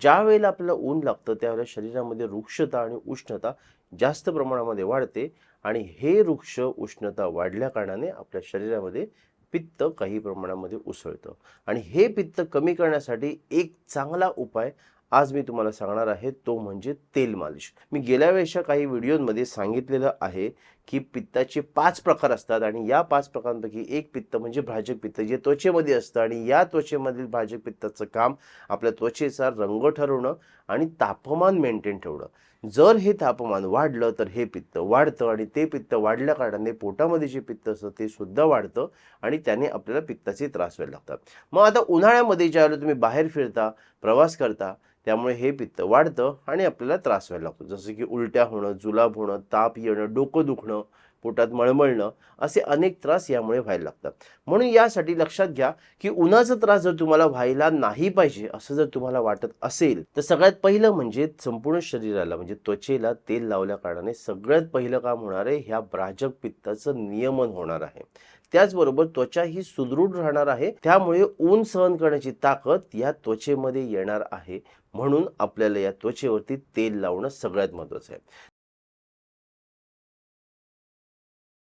ज्या वेळेला आपल्याला ऊन लागतं त्यावेळेला शरीरामध्ये वृक्षता आणि उष्णता जास्त प्रमाणामध्ये वाढते आणि हे वृक्ष उष्णता वाढल्या कारणाने आपल्या शरीरामध्ये पित्त काही प्रमाणामध्ये उसळतं. आणि हे पित्त कमी करण्यासाठी एक चांगला उपाय आज मी तुम्हाला सांगणार आहे तो म्हणजे तेल मालिश. मी गेल्या वेळेच्या काही व्हिडिओमध्ये सांगितलेलं आहे की पित्ताचे पाच प्रकार असतात आणि या पाच प्रकारांपैकी एक पित्त म्हणजे भाजक पित्त जे त्वचेमध्ये असतं आणि या त्वचेमधील भाजक पित्ताचं काम आपल्या त्वचेचा रंग ठरवणं आणि तापमान मेंटेन ठेवणं. जर हे तापमान वाढलं तर हे पित्त वाढतं आणि ते पित्त वाढल्या कारणाने पोटामध्ये जे पित्त असतं ते सुद्धा वाढतं आणि त्याने आपल्याला पित्ताचे त्रास व्हायला लागतात. मग आता उन्हाळ्यामध्ये ज्यावेळेला तुम्ही बाहेर फिरता प्रवास करता त्यामुळे हे पित्त वाढतं आणि आपल्याला त्रास व्हायला लागतो. जसं की उलट्या होणं जुलाब होणं ताप येणं डोकं दुखणं पोटात मळमळणं असे अनेक त्रास यामुळे व्हायला लागतात. म्हणून यासाठी लक्षात घ्या की उन्हाचा त्रास जर तुम्हाला व्हायला नाही पाहिजे असं जर तुम्हाला वाटत असेल तर सगळ्यात पहिलं म्हणजे संपूर्ण शरीराला म्हणजे त्वचेला तेल लावल्या कारणाने सगळ्यात पहिलं काम होणार आहे ह्या ब्राजक पित्ताचं नियमन होणार आहे. त्याचबरोबर त्वचा ही सुदृढ राहणार आहे त्यामुळे ऊन सहन करण्याची ताकद या त्वचेमध्ये येणार आहे म्हणून आपल्याला या त्वचेवरती तेल लावणं सगळ्यात महत्त्वाचं आहे.